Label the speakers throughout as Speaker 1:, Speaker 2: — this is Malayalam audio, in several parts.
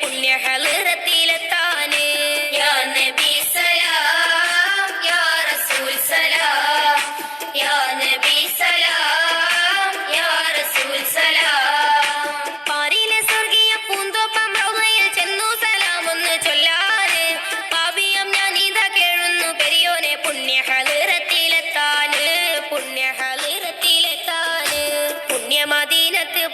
Speaker 1: പുണ്യ ഹളിറത്തിലെത്താന് യാ നബി സലാം യാ റസൂൽ സലാം യാ നബി സലാം യാ റസൂൽ സലാം. പാരിയിലെ സ്വർഗീയ പൂന്തോപ്പം റൗളയിൽ ചെന്നു സലാമൊന്ന് ചൊല്ലാന്. പാപിയം ഇതാ കേഴുന്നു പെരിയോനെ പുണ്യ ഹളിറത്തിലെത്താന് പുണ്യ ഹളിറത്തിലെത്താന് പുണ്യമദീനത്ത്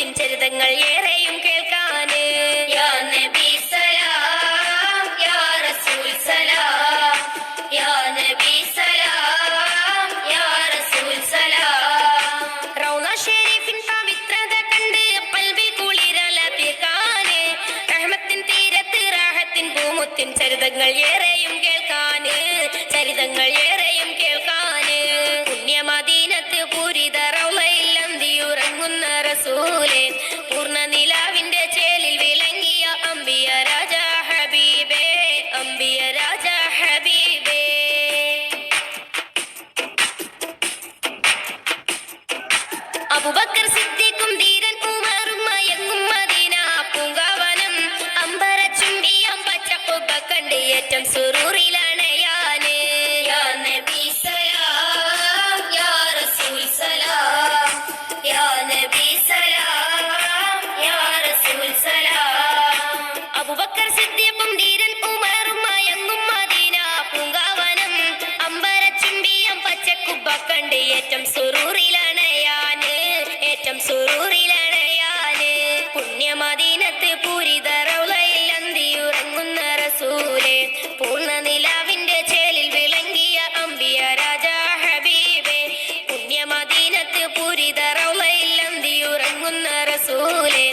Speaker 1: ചരിതങ്ങൾ ഏറെയും കേൾക്കാന്. ചരിതങ്ങൾ ഏറെയും കേൾക്കാന്. ചരിതങ്ങൾ റസൂലെ പൂർണ നിലാവിന്റെ ചേലിൽ വിളങ്ങിയ അമ്പിയ രാജ ഹബീബേ അമ്പിയ രാജ ഹബീബേ. അബുബക്കർ സിദ്ദീഖും ധീരൻ ഉമറും മയങ്ങും മദീന പൂങ്കാവനം അമ്പര പച്ചക്കൊബ്ബ കണ്ട് ഏറ്റം സുറൂറിലണയാന് ഏറ്റം സുറൂറിലാണ് ഞാൻ ഏറ്റം പുരി ഞാൻ പുണ്യമദീനത്ത് ഉറങ്ങുന്ന റസൂലെ പൂർണ നിലാവിന്റെ ചേലിൽ വിളങ്ങിയ അമ്പിയ രാജാ ഹബീബെ പുണ്യമദീനത്ത് ഉറങ്ങുന്ന റസൂലെ.